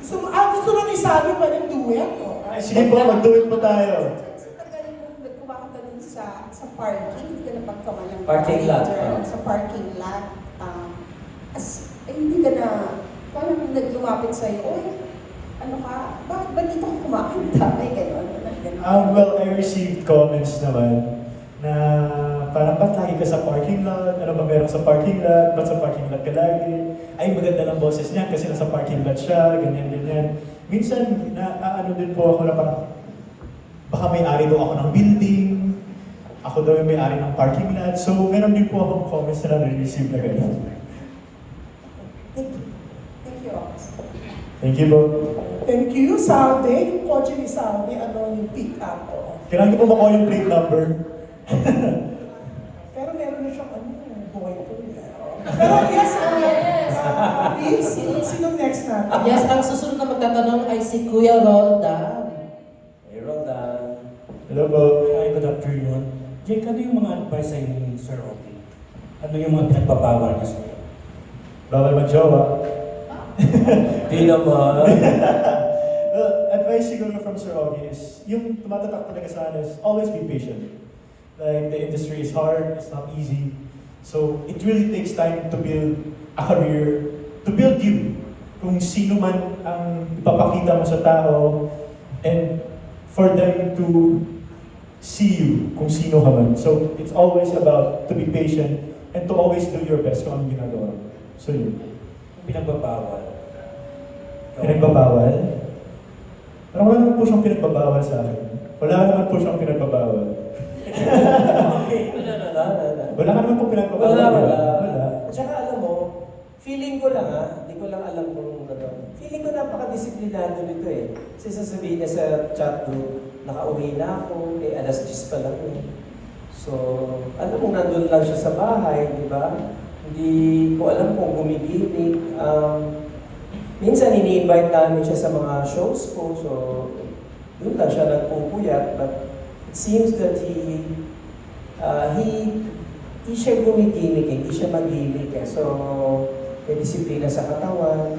Mo, ah, gusto mo isabi pa ng duet? O, Ay, sige po, mag-do it po tayo. Sa tagal mo nagkumakanta dun sa sa parking, hindi ka napagkaman ng Parking lot, ah. Sa parking lot. Um, as, eh, hindi ka na, parang naglumapit sa'yo, Uy, ano ka, bakit ba dito ka kumakanta? May gano'n, gano'n, gano'n. Um, well, I received comments naman na parang ba't lagi ka sa parking lot? Ano ba meron sa parking lot? Ba't sa parking lot ka lagi? Ay, maganda ng boses niya kasi nasa parking lot siya, ganyan, ganyan. Minsan, na, ano din po ako na parang, baka may-ari daw ako ng building, ako daw yung may-ari ng parking lot. So, meron din po akong comments na na-receive na gano'n. Thank you. Thank you, Ox. Thank you po. Thank you, Salve. Yung kotse ni Salve, ano yung pick up. O. Kailangan ko po makuha yung plate number. Pero meron na siyang ano, boy to. Pero yes, uh, please, sino next natin? Yes, ang susunod na magtatanong ay si Kuya Roldan. Hey, Roldan. Hello po. Hi, good afternoon. Jake, ano yung mga advice sa'yo ni Sir Oki? Ano yung mga pinagbabawal niya sa'yo? Bawal mag-jowa. Di naman. well, advice siguro from Sir Ogie is, yung tumatatak talaga sa akin is, always be patient. Like, the industry is hard, it's not easy. So, it really takes time to build a career, to build you. Kung sino man ang ipapakita mo sa tao, and for them to see you kung sino ka man. So, it's always about to be patient and to always do your best kung anong ginagawa. So, yun. Pinagbabawal? Pinagbabawal? Parang wala naman po siyang pinagbabawal sa akin. Wala naman po siyang pinagbabawal. Okay. Wala, wala, wala. Wala ka naman po pinagbabawal. Wala, wala. Wala. At saka alam mo, feeling ko lang ha, hindi ko lang alam kung ano. Feeling ko napaka-disiplinado nito eh. Kasi sasabihin niya sa chat group, nakauwi na ako, eh alas 10 pa lang eh. So, alam mo, nandun lang siya sa bahay, di ba? Hindi ko alam kung gumigimik. Um, minsan, ini-invite namin siya sa mga shows ko, so doon lang siya nagpupuyat. But it seems that he, uh, he hindi siya gumigimik eh, hindi siya magimik eh. So, may disiplina sa katawan.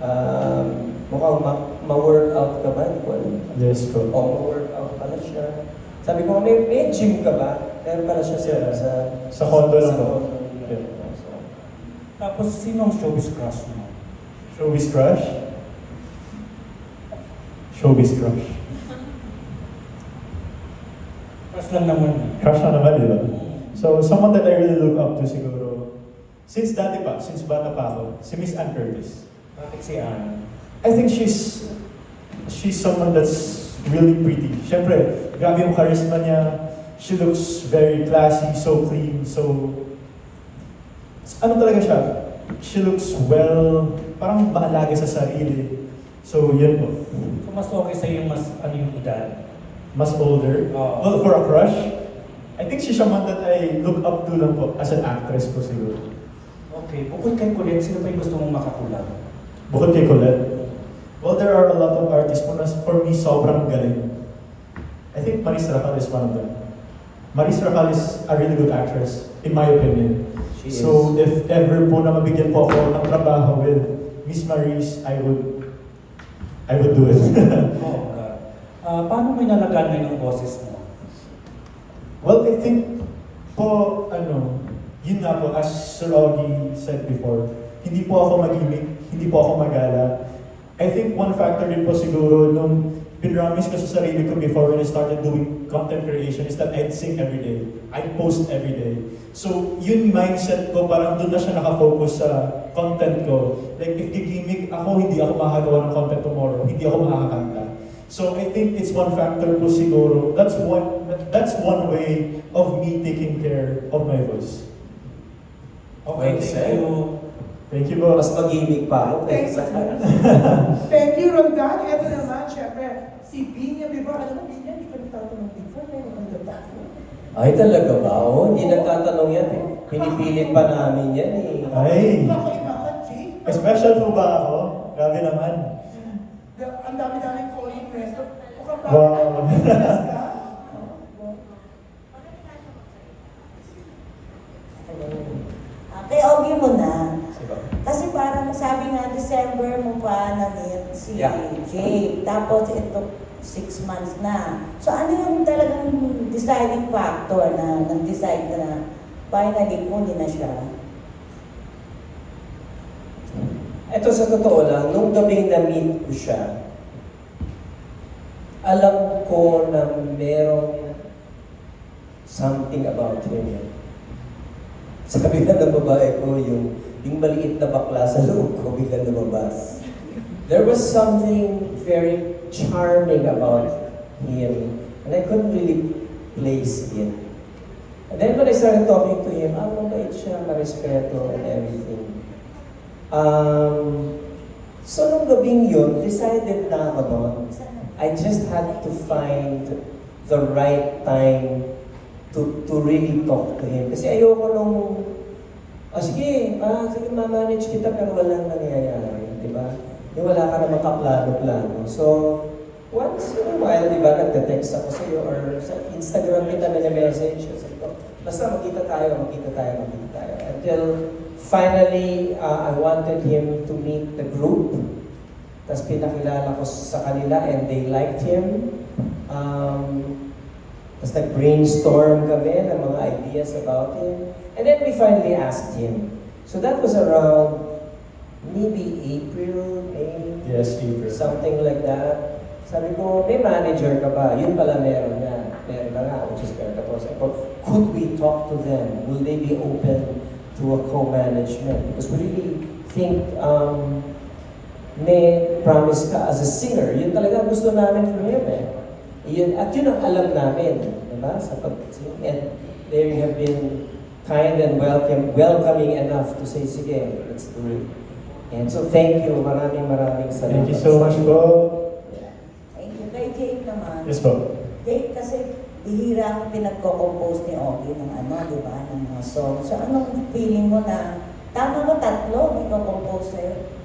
Um, mukhang ma- ma-workout ka ba? Hindi ko alam. Yes po. O, ma-workout pala siya. Sabi ko, may, may gym ka ba? Meron pala siya sa... Yeah. Sa, Sa condo lang po. Yeah. So, Tapos, sino ang showbiz crush mo? Showbiz crush? Showbiz crush. Crush lang naman eh. Crush na naman, di ba? So, someone that I really look up to siguro, since dati pa, since bata pa ako, si Miss Ann Curtis. Bakit si Anne? I think she's she's someone that's really pretty. Siyempre, grabe yung charisma niya. She looks very classy, so clean, so... Ano talaga siya? She looks well, parang maalaga sa sarili. So, yun po. So, mas okay sa'yo yung mas, ano yung edad? Mas older. Oo. Well, for a crush, I think she's someone that I look up to lang po as an actress po siguro. Okay, bukod kay Colette, sino pa yung gusto mong makakulang? Bukod kay Colette, well, there are a lot of artists po na for me sobrang galing. I think Maris Racal is one of them. Maris Racal is a really good actress, in my opinion. she so if ever po na mabigyan po ako ng trabaho with Miss Maris, I would, I would do it. Oh, Ah, paano mo inalagaan ngayon ang boses mo? well, I think po, ano, yun nga po, as Sir said before, hindi po ako mag-imik, hindi po ako magala. I think one factor din po siguro nung pinramis ko sa sarili ko before when I started doing content creation is that I'd sing every day. I'd post every day. So, yun mindset ko, parang doon na siya nakafocus sa content ko. Like, if gigimik ako, hindi ako makagawa ng content tomorrow. Hindi ako makakanta. So, I think it's one factor po siguro. That's one, that's one way of me taking care of my voice. Okay, Well thank you. Thank you po. Mas mag-imik pa. Sa Thank you, Roldan. Ito naman, syempre, si Binya before. Alam mo, Binya, hindi ka nagtatanong before. Meron kang nagtatanong. Ay, talaga ba? Oo, hindi nagtatanong yan eh. Pinipilit pa namin yan eh. Ay, special po ba ako? Grabe naman. The- Ang dami-daming resto. Mukhang Wow. Ka? Ah, Kay Ogie mo na. Kasi parang sabi nga December mo pa na ni si Yeah. Jake. Tapos ito, six months na. So ano yung talagang deciding factor na nag-decide ka na finally kunin na siya? Ito sa totoo lang, nung gabing na-meet ko siya, alam ko na merong something about him. Sabi nga ng babae ko, yung, yung maliit na bakla sa loob ko biglang lumabas. There was something very charming about him, and I couldn't really place it. And then when I started talking to him, ah, mabait siya, marespeto and everything. Um, so nung gabing yun, decided na ako noon, I just had to find the right time to to really talk to him. Kasi ayoko nung, ah sige, ah, sige, ma-manage kita pero walang nangyayari, di ba? Yung wala ka na makaplano-plano. So, once in a while, di ba, nagte-text ako sa iyo or sa Instagram kita na message Sabi ko, basta magkita tayo, magkita tayo, magkita tayo. Until finally, uh, I wanted him to meet the group. Tapos pinakilala ko sa kanila and they liked him. Um, tapos nag-brainstorm kami ng mga ideas about him. And then we finally asked him. So that was around maybe April, May, Yes, April. something like that. Sabi ko, may manager ka ba? Yun pala meron na. Meron na nga, which is very tapos. Could we talk to them? Will they be open to a co-management? Because we really think um, may promise ka as a singer. Yun talaga gusto namin for him eh. Yun, at yun ang alam namin. Diba? Sa pag And they have been kind and welcome, welcoming enough to say, sige, let's do it. And so thank you. Maraming maraming salamat. Thank you so much po. Thank you. Kay Jake naman. Yes po. Jake kasi bihira ang pinagko-compose ni Ogie ng ano, di ba, ng mga song. So anong feeling mo na, tama mo tatlo, hindi ko compose sa'yo?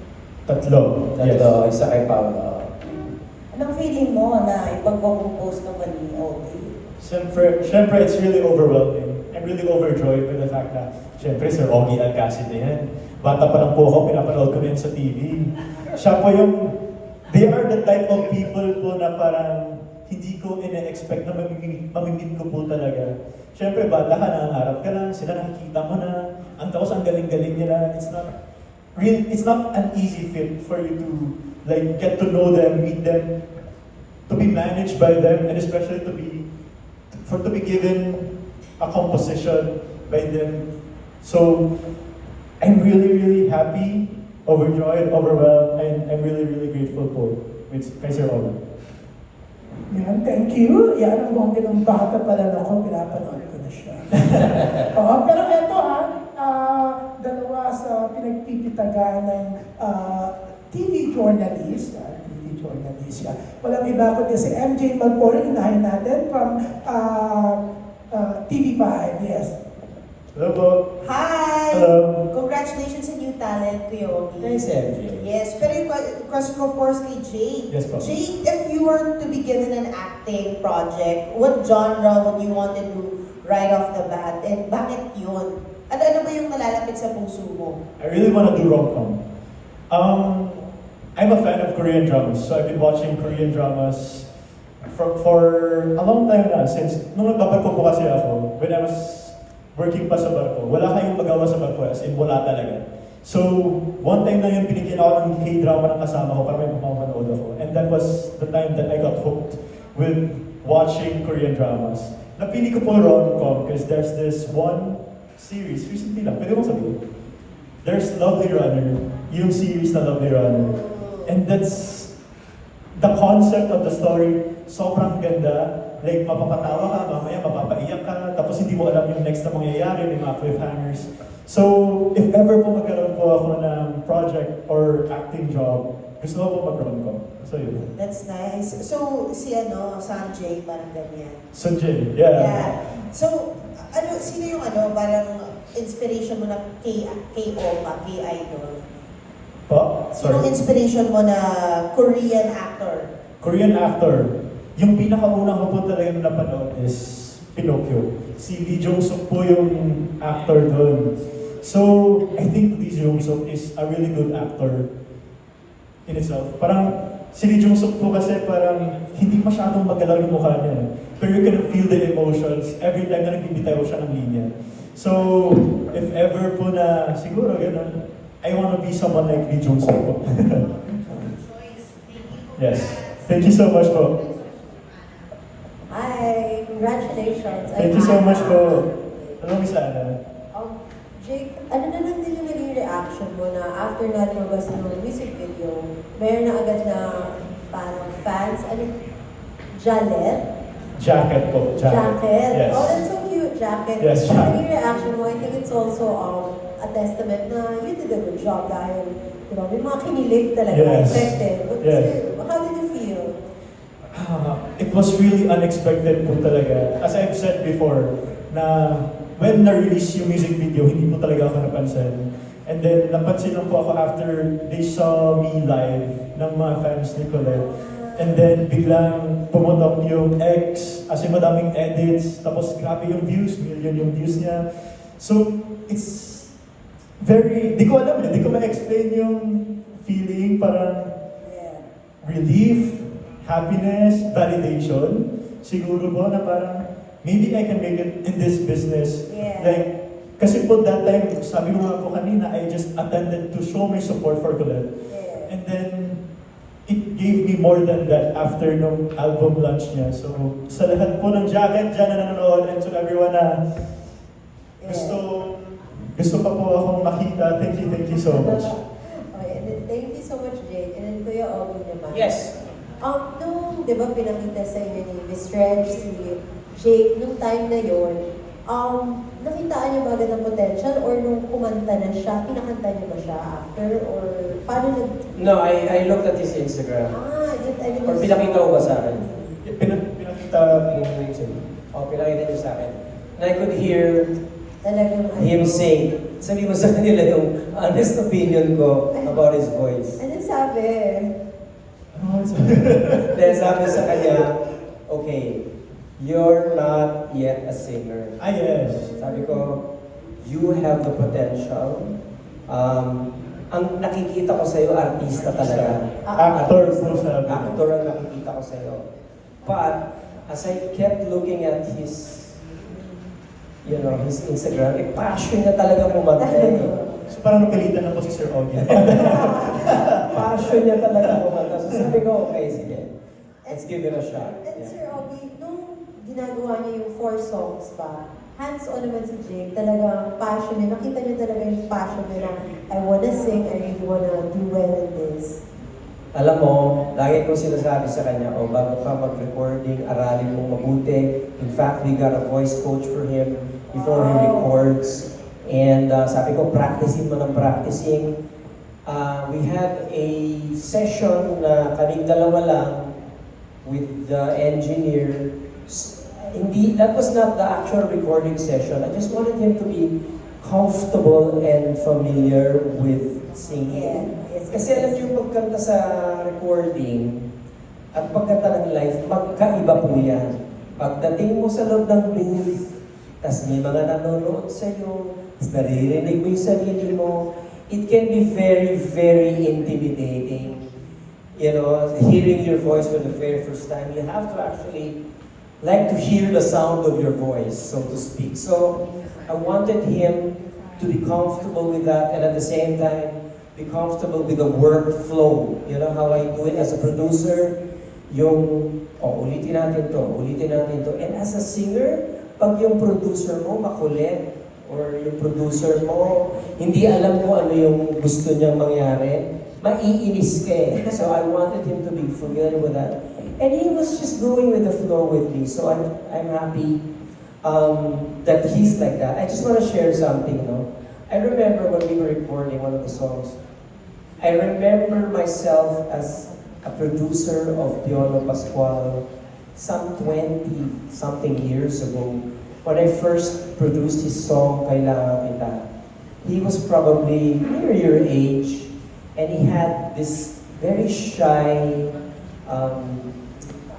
Tatlo. Yes. Tatlo, isa kay Paolo. Anong feeling mo na ipagko-compose ka ba ni Ogie? Siyempre, siyempre, it's really overwhelming. I'm really overjoyed with the fact na, siyempre, Sir Ogie Alcacid na yan. Bata pa lang po ako, pinapanood ko na yan sa TV. Siya po yung, they are the type of people po na parang hindi ko ina-expect na mamimit, mamimit ko po talaga. Siyempre, bata ka, nangangarap ka lang, sila nakikita mo na, ang tapos ang galing-galing nila. It's not, real, it's not an easy fit for you to like get to know them, meet them, to be managed by them, and especially to be for to be given a composition by them. So I'm really, really happy, overjoyed, overwhelmed, and I'm really, really grateful for kay Sir. Yan, thank you. Yan ang bongga ng bata pa lang ako, pinapanood siya. Oo, pero eto ha, ah, dalawa sa pinagpipitagan ng ah, TV journalist, ah, TV journalist siya. Walang iba kundi si MJ Malporo, inahin natin from ah, ah, TV5, yes. Hello po. Hi! Hello. Congratulations sa new talent, Kuya Ogie. Thanks, MJ. Yes, pero yung que- question ko, of course, kay Jake. Yes, po. Jake, if you were to be given an acting project, what genre would you want to do right off the bat? And bakit yun? Ano, ano ba yung nalalapit sa puso mo? I really want to do rom-com. Um, I'm a fan of Korean dramas, so I've been watching Korean dramas for, for a long time na. Since nung nagbabarko po kasi ako, when I was working pa sa barko, wala kayong magawa sa barko, as in wala talaga. So, one time na yun, binigyan ako ng K-drama ng kasama ko para may mapapanood ako. And that was the time that I got hooked with watching Korean dramas. Napili ko po rom-com because there's this one series, recently lang, pwede mo sabihin? There's Lovely Runner, yung series na Lovely Runner. And that's the concept of the story, sobrang ganda. Like, mapapatawa ka, mamaya mapapaiyak ka, tapos hindi mo alam yung next na mangyayari, may mga cliffhangers. So, if ever po magkaroon po ako ng project or acting job, gusto ko po mag-rom-com. So, yun. That's nice. So, si ano, Sanjay, parang ganyan. So, Jay, yeah. Yeah. So, ano, sino yung ano, parang inspiration mo na kay, kay Oma, kay Idol? Pa? Sinong Sorry. inspiration mo na Korean actor? Korean actor. Yung pinakaunang ko po talaga na napanood is Pinocchio. Si Lee Jong-suk po yung actor doon. So, I think Lee Jong-suk is a really good actor. In itself. Parang si Lee Jung Suk po kasi parang hindi masyadong magalaw yung mukha niya. eh. Pero you can feel the emotions every time na nagbibitaw siya ng linya. So, if ever po na siguro gano'n, I wanna be someone like Lee Jung Suk po. yes. Thank you so much po. Hi, congratulations. Thank you so much po. Ano mo sana? Um, Jake, ano na lang din reaction mo na after na lumabas ng music video, meron na agad na parang fans, ano, Jalet? Jacket po. Jacket. Jacket. Yes. Oh, that's so cute, jacket. Yes, Ano jacket. naging reaction mo? I think it's also um, a testament na you did a good job dahil, you know, may mga kinilig talaga Yes. affected. But Yes. still, how did you feel? Ah, it was really unexpected po talaga. As I've said before, na when na-release yung music video, hindi po talaga ako napansin. And then, napansin lang po ako after they saw me live ng mga fans ni Colette. And then, biglang pumutok yung X, as in madaming edits, tapos grabe yung views, million yung views niya. So, it's very, di ko alam eh, di ko ma-explain yung feeling, parang relief, happiness, validation. Siguro po na parang, maybe I can make it in this business. Yeah. Like, kasi po that time, sabi ko nga po kanina, I just attended to show my support for Colette. And then, it gave me more than that after nung album launch niya. So, sa lahat po ng jacket dyan na nanonood and to everyone na gusto, gusto pa po akong makita, thank you, thank you so much. Okay, and then thank you so much, Jake. And then Kuya Ogie naman. Yes. Um, nung, di ba, pinakita sa inyo ni Miss Reg, si Jake, nung time na yon, um, nakitaan niyo ba agad ang potential or nung kumanta na siya, pinakanta niyo ba siya after or paano nag... No, I, I looked at his Instagram. Ah, yun, I didn't Or pinakita ko ba sa akin? Pin- pinakita Oh, pinakita niyo sa akin. And I could hear Talagang ano. him sing. Sabi mo sa kanila yung honest opinion ko about his voice. Ano sabi? Then sabi sa kanya, okay, you're not yet a singer. Ah, yes. Sabi ko, you have the potential. Um, ang nakikita ko sa'yo, artista talaga. Actor po sabi. Actor ang nakikita ko sa'yo. But, as I kept looking at his, you know, his Instagram, eh, passion niya talaga kumanta. So parang napilitan na po si Sir Ogie. Passion niya talaga kumanta. So sabi ko, okay, sige. Let's give it a shot. And Yeah. Sir Ogie, nung ginagawa niyo yung four songs ba, hands-on naman si Jake, talagang passion niya. Nakita niyo talaga yung passion niya na, I wanna sing, I really wanna do well in this. Alam mo, lagi ko sinasabi sa kanya, oh, bago ka mag-recording, aralin mo mabuti. In fact, we got a voice coach for him before he Wow. records. And uh, sabi ko, practicing mo ng practicing. Uh, we had a session na kaming dalawa lang with the engineer. Hindi, that was not the actual recording session. I just wanted him to be comfortable and familiar with singing. Yes. Kasi alam niyo, pagkanta sa recording at pagkanta ng live, magkaiba po yan. Pagdating mo sa loob ng booth, tas may mga nanonood sa'yo, tas naririnig mo yung sarili mo, it can be very, very intimidating. You know, hearing your voice for the very first time, you have to actually like to hear the sound of your voice, so to speak. So, I wanted him to be comfortable with that and at the same time, be comfortable with the workflow. You know how I do it as a producer? Yung, oh, ulitin natin to, ulitin natin to. And as a singer, pag yung producer mo makulit, or yung producer mo, hindi alam kung ano yung gusto niyang mangyari, maiinis ka eh. So I wanted him to be familiar with that. And he was just going with the flow with me. So I'm, I'm happy um, that he's like that. I just want to share something, no? I remember when we were recording one of the songs, I remember myself as a producer of Piolo Pascual some 20 something years ago when I first produced his song Kailangan Kita. He was probably near your age and he had this very shy um,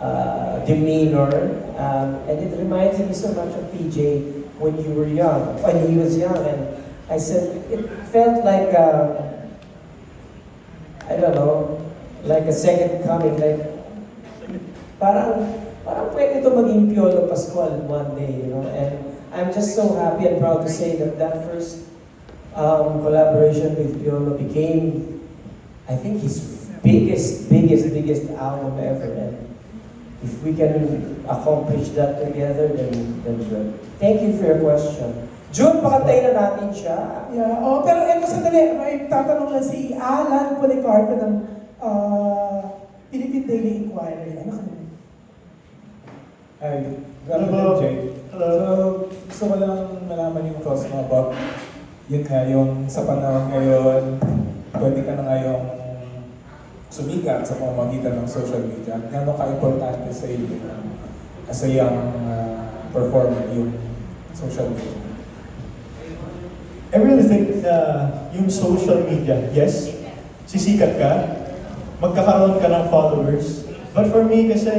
uh, demeanor um, and it reminds me so much of PJ when you were young, when he was young and I said it felt like uh, I don't know like a second coming, like parang parang pwede to maging Piolo Pascual one day, you know. And I'm just so happy and proud to say that that first um, collaboration with Piolo became, I think, his biggest, biggest, biggest album ever. And if we can accomplish that together, then then good. Thank you for your question. June, pakantay na natin siya. Yeah, oh, pero eto sandali, may tatanong lang si Alan Policarpo ng ah, Philippine Daily Inquirer. Ano ka naman? Hi. Hello, Jay. Hello. So, gusto ko lang malaman yung thoughts mo about yun nga, yung sa panahon ngayon, pwede ka na ngayong sumikat sa pamamagitan ng social media. Gano'n ka-importante sa iyo as a young uh, performer yung social media? I really think na yung social media, yes, sisikat ka, magkakaroon ka ng followers. But for me kasi,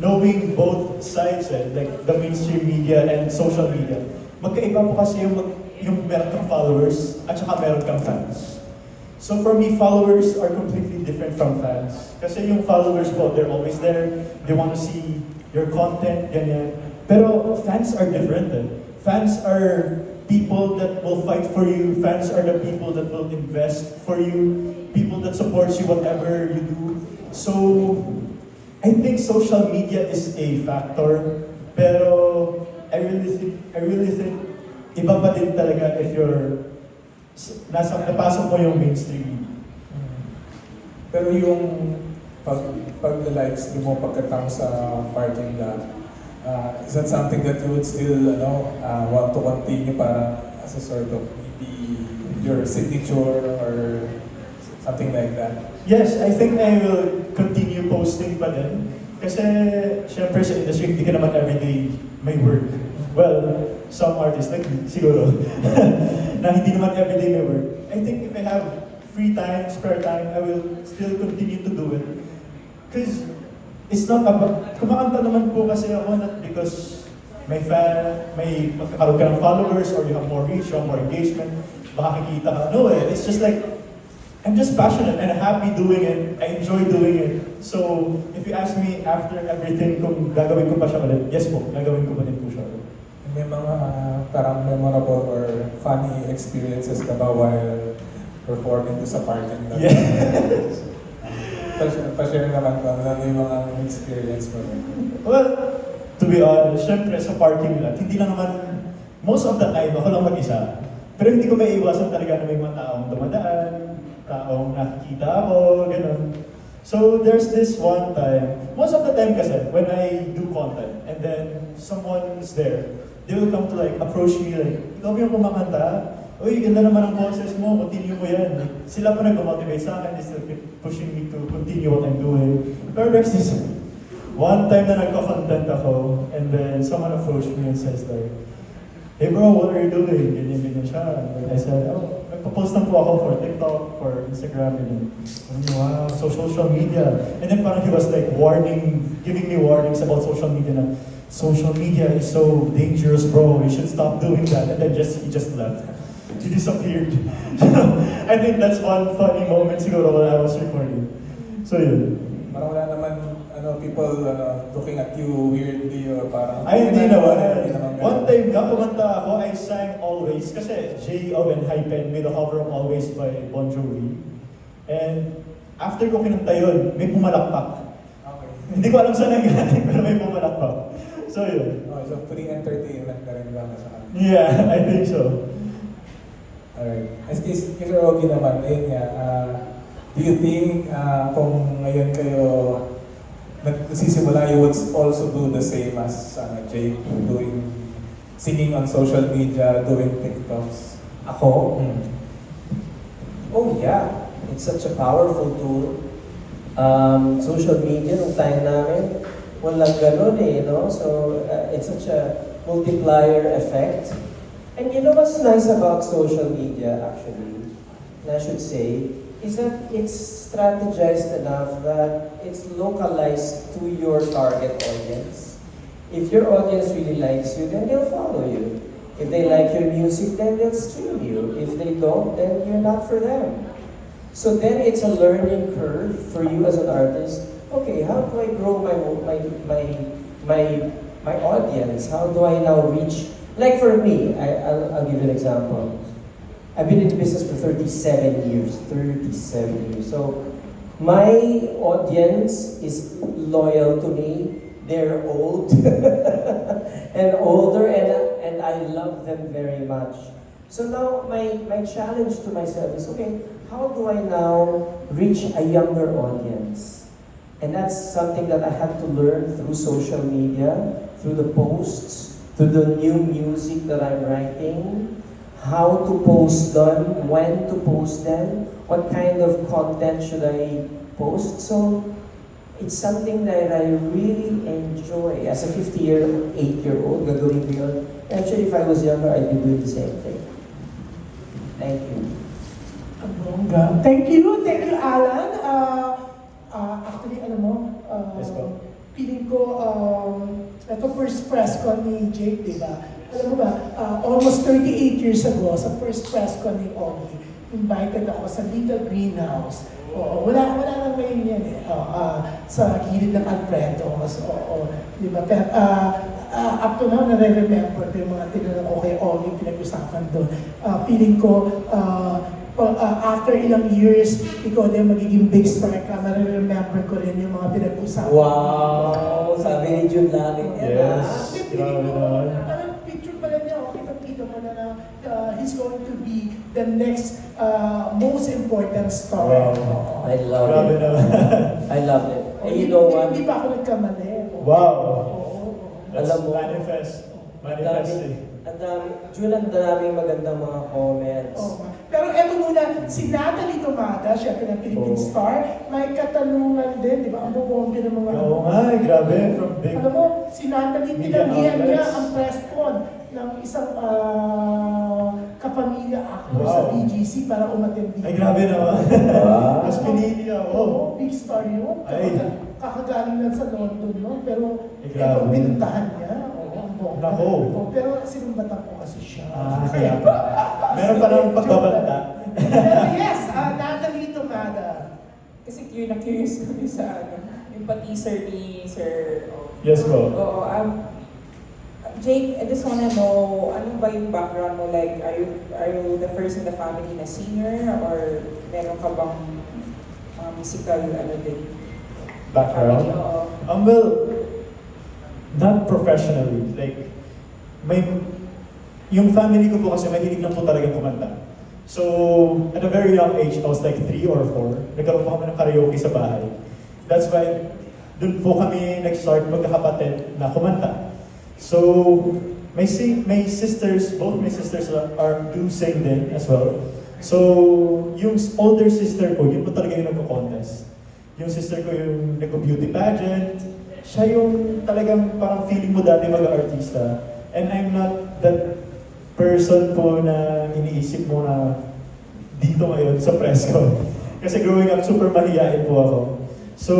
knowing both sides, eh, like the mainstream media and social media, magkaiba po kasi yung, yung meron kang followers at saka meron kang fans. So for me, followers are completely different from fans. Kasi yung followers po, they're always there. They want to see your content, ganyan. Pero fans are different eh. Fans are people that will fight for you. Fans are the people that will invest for you. People that supports you whatever you do. So, I think social media is a factor. Pero, I really think, I really think, iba pa din talaga if you're nasa napasok mo yung mainstream. Pero yung pag, pag-livestream mo pagkatapos sa parking lot, uh, is that something that you would still ano, uh, want to continue para as a sort of maybe your signature or something like that? Yes, I think I will continue posting pa din. Kasi, syempre sa industry, hindi ka naman everyday may work. Well, some artists, like siguro, na hindi naman everyday may work. I think if I have free time, spare time, I will still continue to do it. Because it's not about, kumakanta naman po kasi ako not because may fan, may magkakaroon ka ng followers or you have more reach, have more engagement, baka kikita ka. No eh, it's just like, I'm just passionate and happy doing it. I enjoy doing it. So, if you ask me after everything kung gagawin ko pa siya ulit, yes po, gagawin ko pa din po siya ulit. May mga uh, parang memorable or funny experiences ka ba while performing sa parking lot? Yes. Pa- Pa-share naman ko, ano yung mga experience mo? Well, to be honest, syempre sa parking lot, hindi lang naman, most of the time, ako lang mag-isa. Pero hindi ko may iwasan talaga na may mga taong dumadaan, taong nakikita ako, gano'n. So there's this one time, most of the time kasi, when I do content, and then someone's there, they will come to like approach me like, ikaw ba yung kumakanta? Uy, ganda naman ang boses mo, continue mo yan. Sila pa nag-motivate sa akin, keep pushing me to continue what I'm doing. Pero there's this one time na nagko-content ako, and then someone approached me and says like, Hey bro, what are you doing? Ganyan, ganyan siya. And I said, oh, nagpo-post lang po ako for TikTok, for Instagram, and then, sabi niya, wow, so social media. And then parang he was like warning, giving me warnings about social media na, social media is so dangerous bro, you should stop doing that. And then just, he just left. He disappeared. I think that's one funny moment siguro when I was recording. So yun. Parang wala naman, ano, people ano, looking at you weirdly or parang... Ay, hindi naman. One time nga, kumanta ako, I sang Always, kasi J.O. and Hypen made a cover of Always by Bon Jovi. And after ko kinanta yun, may pumalakpak. Okay. Hindi ko alam saan nanggaling, pero may pumalakpak. So yun. Okay, so free entertainment na rin ba sa kanya? Yeah, I think so. Alright. As kay Sir Ogie naman, ayun nga, ah, do you think ah, kung ngayon kayo nagsisimula, you would also do the same as uh, Jake, doing, singing on social media, doing TikToks? Ako? Oh yeah, it's such a powerful tool. Um, social media, nung time namin, walang ganun eh, no? So, uh, it's such a multiplier effect. And you know what's nice about social media, actually, and I should say, is that it's strategized enough that it's localized to your target audience. If your audience really likes you, then they'll follow you. If they like your music, then they'll stream you. If they don't, then you're not for them. So then it's a learning curve for you as an artist. Okay, how do I grow my my my my my audience? How do I now reach? Like for me, I, I'll, I'll give you an example. I've been in business for 37 years. 37 years. So my audience is loyal to me. They're old and older, and, and I love them very much. So now my, my challenge to myself is okay, how do I now reach a younger audience? And that's something that I had to learn through social media, through the posts, through the new music that I'm writing, how to post them, when to post them, what kind of content should I post. So it's something that I really enjoy. As a 50 year old, 8 year old, gagawin ko yun. Actually, if I was younger, I'd be doing the same thing. Thank you. Thank you, thank you, Alan. Uh, uh, actually, alam mo, uh, Yes, po. feeling ko, um, ito first press con ni Jake, di ba? Alam mo ba, uh, almost 38 years ago, sa first press con ni Ogie, invited ako sa Little Greenhouse. Oo, wala, wala lang ngayon yan eh. Oo, ah, sa gilid ng Alfredo. So, oo, di ba? Pero, ah, ah, up to now, nare-remember ko yung mga tinanong ko kay Ogie, pinag-usapan doon. Ah, feeling ko, ah, ah, after ilang years, ikaw din magiging big star ka, nare-remember ko rin yung mga pinag-usapan. Wow! Sabi ni Jun Lalin yan Yes. Grabe naman. parang picture pala niya, okay, kita mo na na uh, he's going to be the next uh, most important star. Wow. I love Grabe it. naman. I love it. Oh, And you know what? Hindi pa ako nagkamali. Wow. Oo. That's Alam mo- manifest. Ang Manifesting. dami, ang dami, Jun, ang daming magandang mga comments. Oo. Pero eto muna, si Natalie Tomada, syempre ng Philippine Oo. Star, may katanungan din, di ba? Ang bubongga ng mga... Oo nga, eh, grabe. From big... Alam mo, si Natalie, Media tinanggihan niya outlets. ang press con ng isang ah, kapamilya actor sa Wow. BGC para umattend dito. Ay, grabe naman. Wow. Mas pinili ako. Oo, big star yun. Ay. Kaka- Kakagaling lang sa London, no? Pero Ay, ito, grabe. pinuntahan niya. Bongga. Nako. Oo, pero sinumbatan ko kasi siya. Ah, kaya pa. Meron pa ng pagbabanta. yes, uh, Natalie Tomada. Kasi curious na curious kami sa ano, yung pa-teaser ni Sir Ogie. Yes po. Oo, um, Jake, I just wanna know, ano ba yung background mo? Like, are you, are you the first in the family na singer? Or meron ka bang mga musical, ano din? Background. Oo. Um, well, not professionally. Like, may, yung family ko po kasi mahilig lang po talaga kumanta. So, at a very young age, I was like three or four, nagkaroon po kami ng karaoke sa bahay. That's why, dun po kami nag-start magkakapatid na kumanta. So, my, si- my sisters, both my sisters are, are do sing din as well. So, yung older sister ko, yun po talaga yung nagko-contest. Yung sister ko yung nagko-beauty pageant. Siya yung talagang parang feeling mo dati mag-artista. And I'm not that person po na iniisip mo na dito ngayon sa press ko. Kasi growing up, super mahihain po ako. So,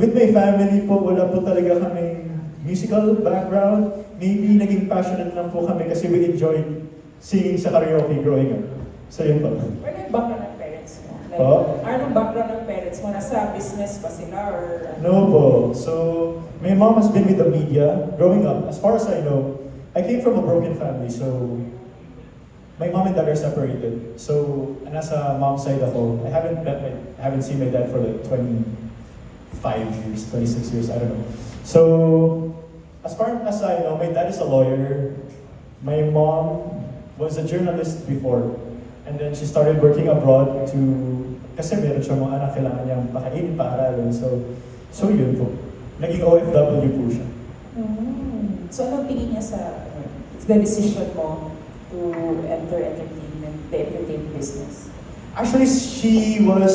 with my family po, wala po talaga kaming musical background. Maybe naging passionate lang po kami kasi we enjoyed singing sa karaoke growing up. So yun po. Ano yung background ng parents mo? Like, Po? anong background ng parents mo? Nasa business ba sila or ano? No po. So, my mom has been with the media growing up. As far as I know, I came from a broken family. So, my mom and dad are separated. So, nasa mom's side ako. I haven't met my, I haven't seen my dad for like 25 years, 26 years, I don't know. So, as far as I know, my dad is a lawyer. My mom was a journalist before. And then she started working abroad to, kasi meron siya mga anak kailangan niyang pakainin, paaralin. So, so yun po. Naging OFW po siya. Mm. So, anong tingin niya sa the decision mo to enter entertainment, the entertainment business? Actually, she was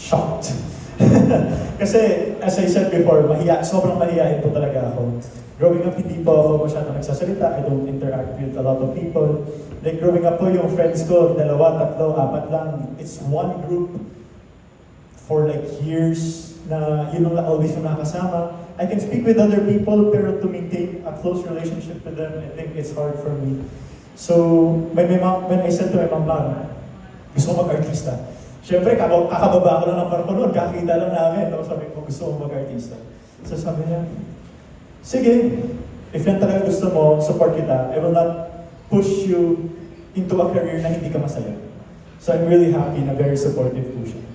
shocked. Kasi, as I said before, mahiya, sobrang mahihain po talaga ako. Growing up, hindi po ako masyadong nagsasalita. I don't interact with a lot of people. Like, growing up po, yung friends ko, dalawa, tatlo, apat lang. It's one group for like years na yun ang always yung nakasama. I can speak with other people, pero to maintain a close relationship with them, I think it's hard for me. So, when, my mom, when I said to my mom, "Mom, gusto ko mag-artista. Siyempre, kaka- kakababa ko lang ng barko noon, kakita lang namin. Tapos sabi ko, gusto ko mag-artista. So sabi niya, sige, if yan talaga gusto mo, support kita. I will not push you into a career na hindi ka masaya. So I'm really happy na very supportive po siya.